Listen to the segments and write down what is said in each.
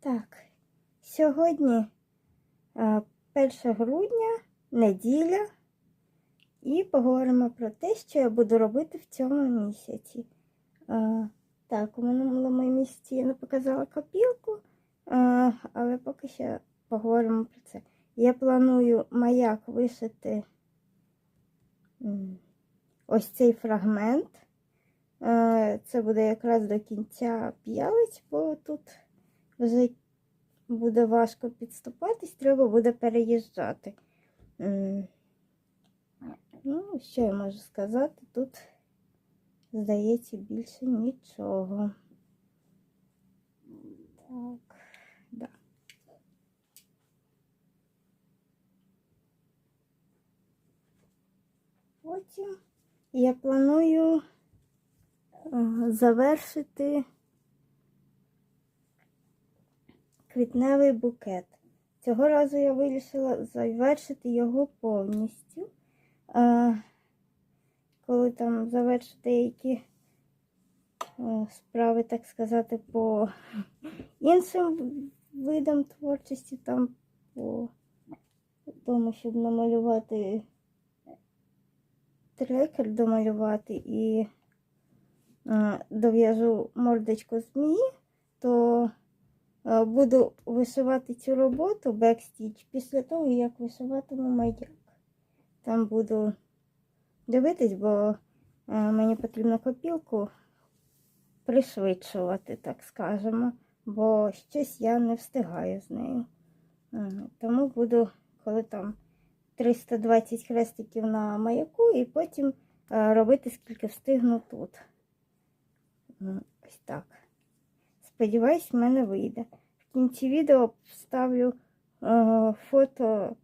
Так, сьогодні е, 1 грудня, неділя, і поговоримо про те, що я буду робити в цьому місяці. Е, Так, у минулому місяці я не показала копілку, е, але поки що поговоримо про це. Я планую маяк вишити ось цей фрагмент. Е, Це буде якраз до кінця п'ялиць, бо тут вже буде важко підступатись, треба буде переїжджати. Ну, що я можу сказати? Тут, здається, більше нічого. Так, да. Потім я планую е, завершити квітневий букет. Цього разу я вирішила завершити його повністю. А, коли там завершу деякі е, справи, так сказати, по іншим видам творчості, там по тому, щоб намалювати трекер, домалювати і е, дов'яжу мордочку змії, то Е, Буду вишивати цю роботу бекстіч після того, як вишиватиму маяк. Там буду дивитись, бо е, мені потрібно копілку пришвидшувати, так скажемо, бо щось я не встигаю з нею. Е, Тому буду, коли там 320 хрестиків на маяку, і потім е, робити скільки встигну тут. Ось так. Сподіваюсь, в мене вийде. В кінці відео вставлю е, фото,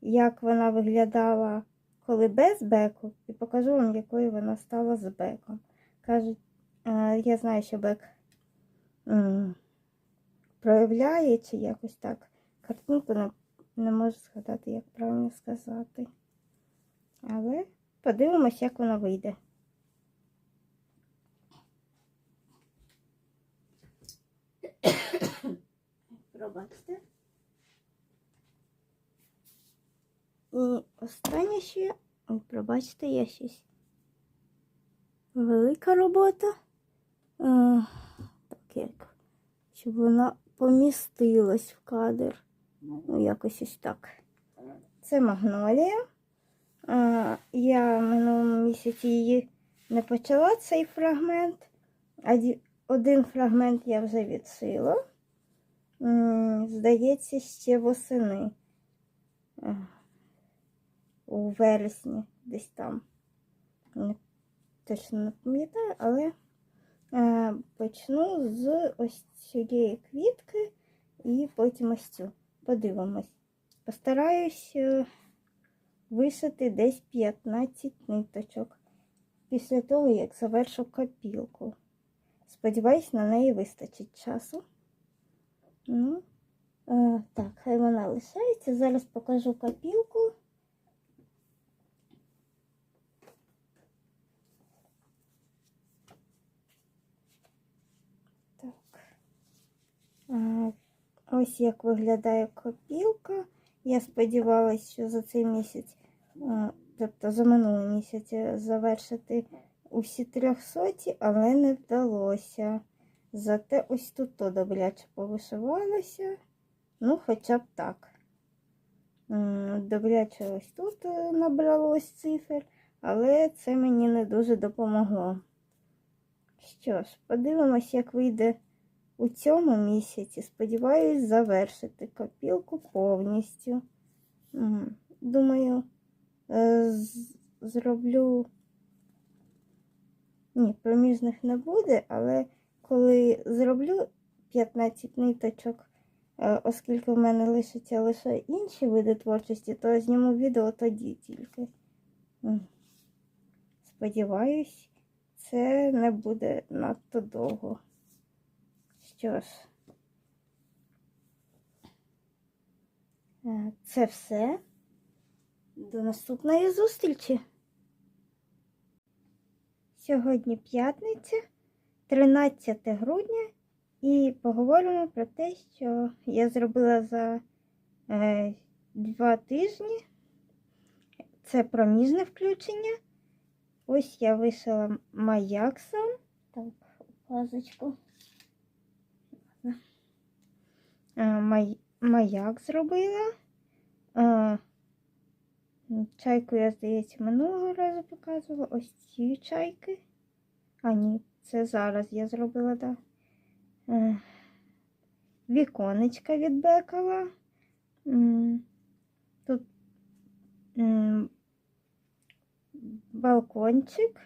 як вона виглядала, коли без беку, і покажу вам, якою вона стала з беком. Кажуть, е, я знаю, що бек м, проявляє чи якось так. Картинку не, не можу згадати, як правильно сказати. Але подивимось, як вона вийде. Пробачте. І останнє ще, пробачте, я щось. Велика робота. А, так як, щоб вона помістилась в кадр. Ну, якось ось так. Це магнолія. А, я в минулому місяці її не почала цей фрагмент. Один фрагмент я вже відшила. Здається, ще восени. У вересні десь там. Точно не пам'ятаю, але е, почну з ось цієї квітки і потім ось цю. Подивимось. Постараюсь е, вишити десь 15 ниточок після того, як завершу копілку. Сподіваюсь, на неї вистачить часу. Ну, е, так, хай вона лишається. Зараз покажу копілку. Так. Е, ось як виглядає копілка. Я сподівалася, що за цей місяць, е, тобто за минулий місяць, е, завершити усі трьохсоті, але не вдалося. Зате ось тут то добряче повишивалося. Ну, хоча б так. Добряче ось тут е, набралось цифр, але це мені не дуже допомогло. Що ж, подивимось, як вийде у цьому місяці. Сподіваюсь, завершити копілку повністю. Думаю, е, зроблю. Ні, проміжних не буде, але коли зроблю 15 ниточок, е, оскільки в мене лишаться лише інші види творчості, то зніму відео тоді тільки. Сподіваюсь, це не буде надто довго. Що ж, е, це все. До наступної зустрічі. Сьогодні п'ятниця, 13 грудня І поговоримо про те, що я зробила за е, два тижні. Це проміжне включення. Ось я вишила маяксом. Так, пазочку. Е, май, маяк зробила. Е, чайку я, здається, минулого разу показувала. Ось ці чайки. А, ні, це зараз я зробила, так. Да. Віконечка відбекала. Тут балкончик.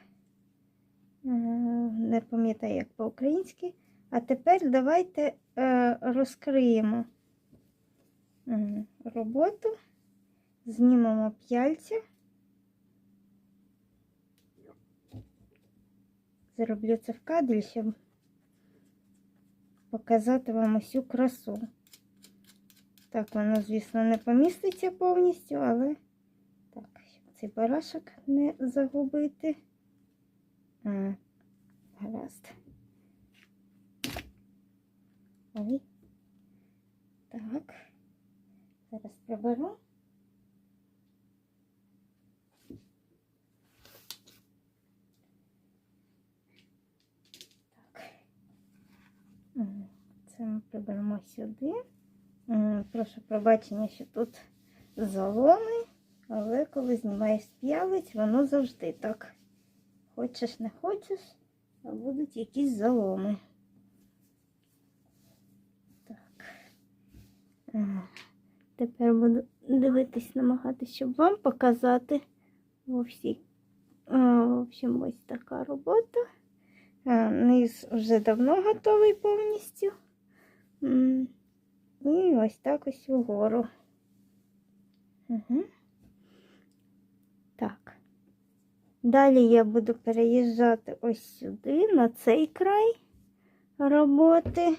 Е, Не пам'ятаю, як по-українськи. А тепер давайте е, розкриємо роботу, знімемо п'яльця. Зроблю це в кадрі, щоб показати вам усю красу. Так, воно, звісно, не поміститься повністю, але так, щоб цей барашок не загубити. А, гаразд. Ой. Так. Зараз приберу. Так. М, Це ми приберемо сюди. Прошу пробачення, що тут заломи, але коли знімаєш п'ялиць, воно завжди так. Хочеш, не хочеш, а будуть якісь заломи. Так. Тепер буду дивитись, намагатися, щоб вам показати В общем, ось така робота. Низ вже давно готовий повністю. І ось так ось угору. Угу. Так. Далі я буду переїжджати ось сюди, на цей край роботи.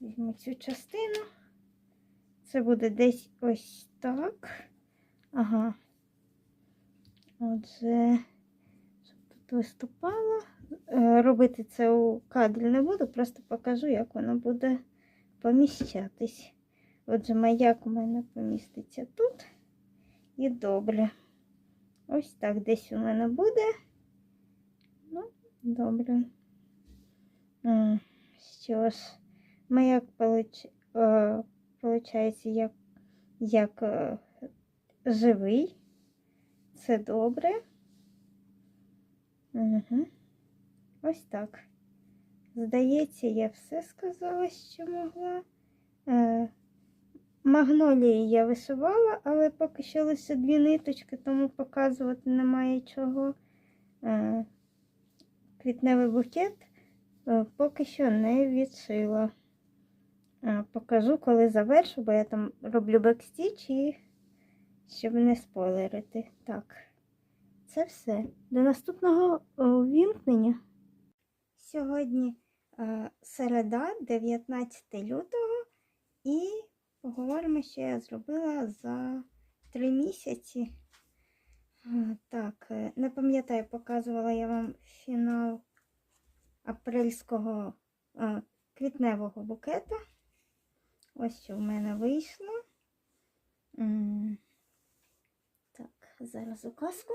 Візьму цю частину. Це буде десь ось так. Ага. Отже, щоб тут виступало. Е, Робити це у кадрі не буду, просто покажу, як воно буде поміщатись. Отже, маяк у мене поміститься тут. І добре. Ось так десь у мене буде. Ну, добре. Що ж, маяк получ... е, як, як е, живий. Це добре. Угу. Ось так. Здається, я все сказала, що могла. Е, магнолії я вишивала, але поки що лише дві ниточки, тому показувати немає чого. Е, квітневий букет е, поки що не відшила. Е, покажу, коли завершу, бо я там роблю бекстіч і щоб не спойлерити. Так, це все. До наступного о, вімкнення. Сьогодні е, середа, 19 лютого, і поговоримо, що я зробила за три місяці. Е, Так, е, не пам'ятаю, показувала я вам фінал апрельського е, квітневого букета. Ось що в мене вийшло. Так, зараз указку.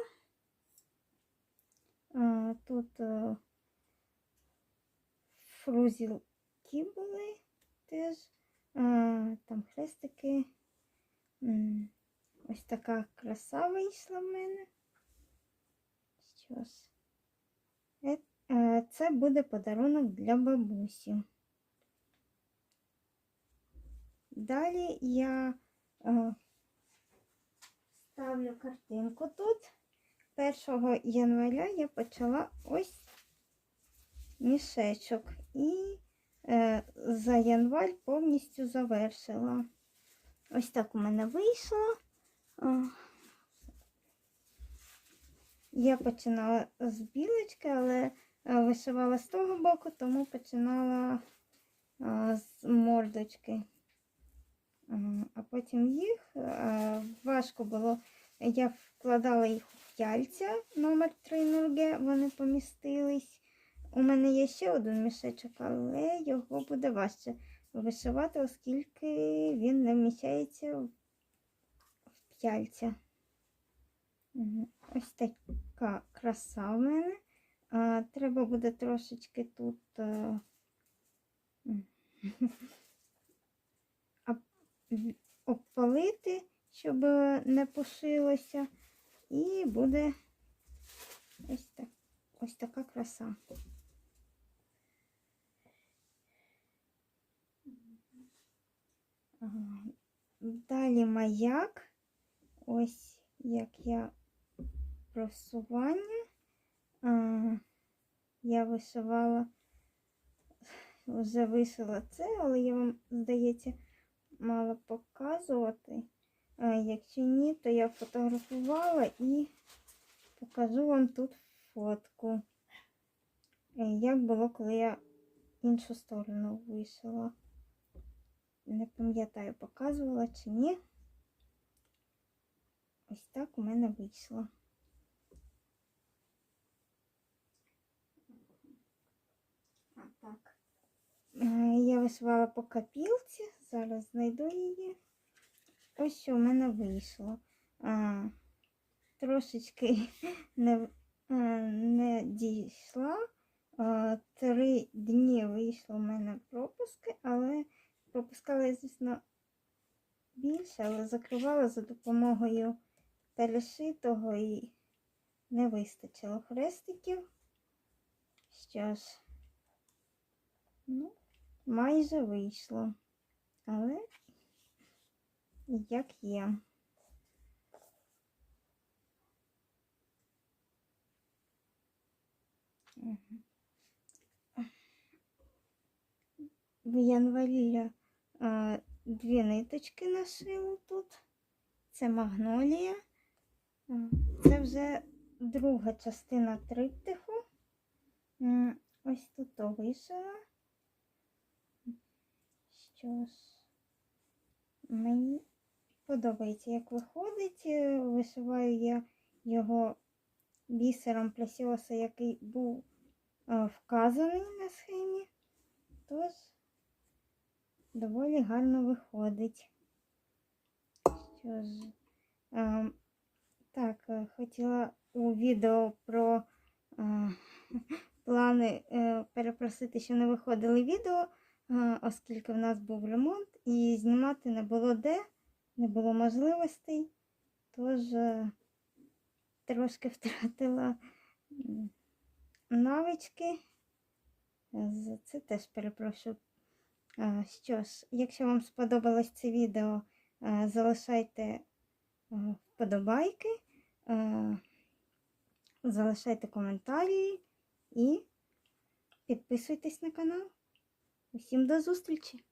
Е, Тут е, фрузілки були теж. Е, Там хрестики. Ось така краса вийшла в мене. Що. Е, Це буде подарунок для бабусі. Далі я ставлю картинку тут. 1 января я почала ось мішечок і е, за январь повністю завершила. Ось так у мене вийшло. Е, Я починала з білочки, але е, вишивала з того боку, тому починала е, з мордочки. А потім їх важко було. Я вкладала їх в п'яльця номер 3 Нурге, вони помістились. У мене є ще один мішечок, але його буде важче вишивати, оскільки він не вміщається в п'яльця. Ось така краса в мене. Треба буде трошечки тут е, обпалити, щоб не пушилося. І буде ось, так, ось така краса. Далі маяк. Ось як я просування. Я вишивала, вже вишила це, але я вам, здається, мала показувати. Якщо ні, то я фотографувала і покажу вам тут фотку. Е, Як було, коли я іншу сторону вишила. Не пам'ятаю, показувала чи ні. Ось так у мене вийшло. А так. Е, Я вишивала по копілці, зараз знайду її. Ось що у мене вийшло. А, трошечки не, в- е, не дійшла. А, три дні вийшло у мене пропуски, але пропускала я, звісно, більше, але закривала за допомогою перешитого і не вистачило хрестиків. Що ж, ну, майже вийшло. Але як є. В январі я дві ниточки нашила тут. Це магнолія. Це вже друга частина триптиху. Ось тут то вишила. Що ж, мені подобається, як виходить. Е, Вишиваю я його бісером плесіоса, який був е, вказаний на схемі. Тож доволі гарно виходить. Так, е, хотіла у відео про е, плани е, перепросити, що не виходили відео, оскільки в нас був ремонт, і знімати не було де, не було можливостей. Тож е, трошки втратила навички. За це теж перепрошую. Е, Що ж, якщо вам сподобалось це відео, е, залишайте е, вподобайки, залишайте коментарі і підписуйтесь на канал. Усім до зустрічі!